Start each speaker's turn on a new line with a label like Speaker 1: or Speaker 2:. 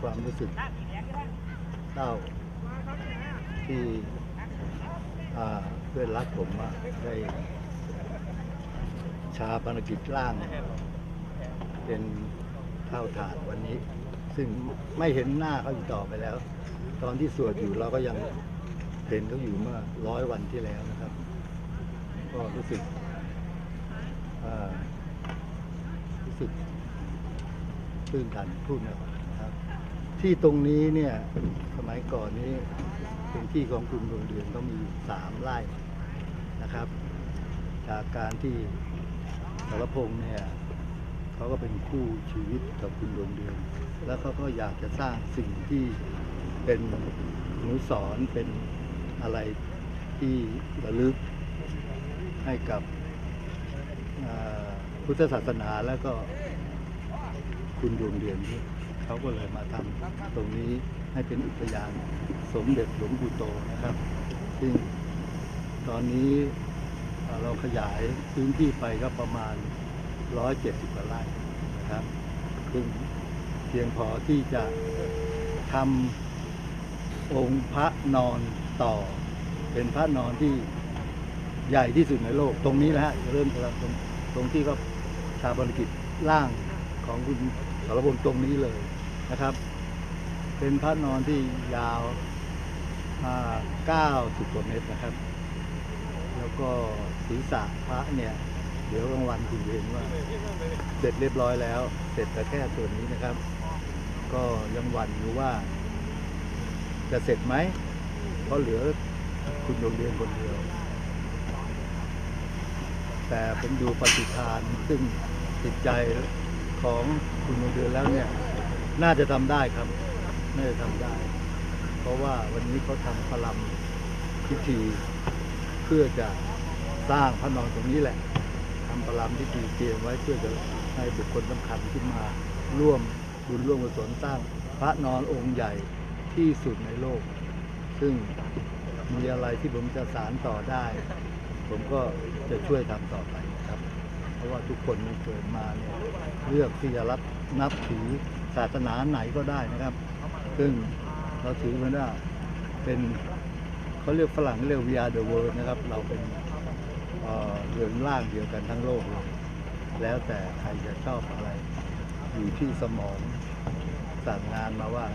Speaker 1: ความรู้สึกเศร้าที่เพื่อนรักผมได้ชาปนกิจร่าง เป็นเท่าฐานวันนี้ ซึ่งไม่เห็นหน้าเขาอีกต่อไปแล้ว ตอนที่สวดอยู่เราก็ยังเห็นเขาอยู่เมื่อร้อยวันที่แล้วนะครับ ก็รู้สึกรู้สึกตื้นตันพูดไม่ออกนะครับ ที่ตรงนี้เนี่ยสมัยก่อนนี้เป็นที่ของคุณดวงเดือนก็มีอยู่สามไร่นะครับ จากการที่สารพงษ์เนี่ยเขาก็เป็นคู่ชีวิตกับคุณดวงเดือน แล้วเขาก็อยากจะสร้างสิ่งที่เป็นหนูสอนเป็นอะไรที่ระลึกให้กับพุทธศาสนาแล้วก็คุณดวงเดือนด้วย เขาก็เลยมาทำตรงนี้ให้เป็นอุทยานสมเด็จหลวงปู่โตนะครับ ซึ่งตอนนี้เราขยายพื้นที่ไปก็ประมาณ 170กว่าไร่นะครับซึ่งเพียงพอที่จะทำองค์พระนอนต่อ เป็นพระนอนที่ใหญ่ที่สุดในโลก ตรงนี้นะฮะเริ่มจากตรงตรงที่ก็ชาบนกิจร่างของคุณสารพงตรงนี้เลย นะครับ เป็นพระนอนที่ยาวอ่า90กว่าเมตรนะครับ แล้วก็ศีรษะพระเนี่ย เดี๋ยวกลางวันคุณเห็นว่า เสร็จเรียบร้อยแล้ว เสร็จแต่แค่ส่วนนี้นะครับ ก็ยังหวั่นอยู่ว่า จะเสร็จไหม เพราะเหลือคุณดวงเดือนคนเดียว แต่ผมดูปฏิทานซึ่งจิตใจของคุณดวงเดือนแล้วเนี่ย น่าจะทำได้ครับ น่าจะทำได้ เพราะว่าวันนี้เขาทำพลัมพิธี เพื่อจะสร้างพระนอนตรงนี้แหละทำพลัมพิธีเตรียมไว้เพื่อจะให้บุคคลสำคัญขึ้นมาร่วมบุญร่วมกุศลสร้างพระนอนองค์ใหญ่ที่สุดในโลก ซึ่งมีอะไรที่ผมจะสารต่อได้ ผมก็จะช่วยทำต่อไปครับ เพราะว่าทุกคนเกิดมาเนี่ย เลือกที่จะรับนับถือศาสนาไหนก็ได้นะครับ ซึ่งเราถือมันว่าเป็นเขาเรียกฝรั่งเรียกวิอาเดอะเวิร์นะครับ เราเป็นเอ่อเรือนร่างเดียวกันทั้งโลกเลยแล้วแต่ใครจะชอบอะไร อยู่ที่สมองสั่งงานมาว่า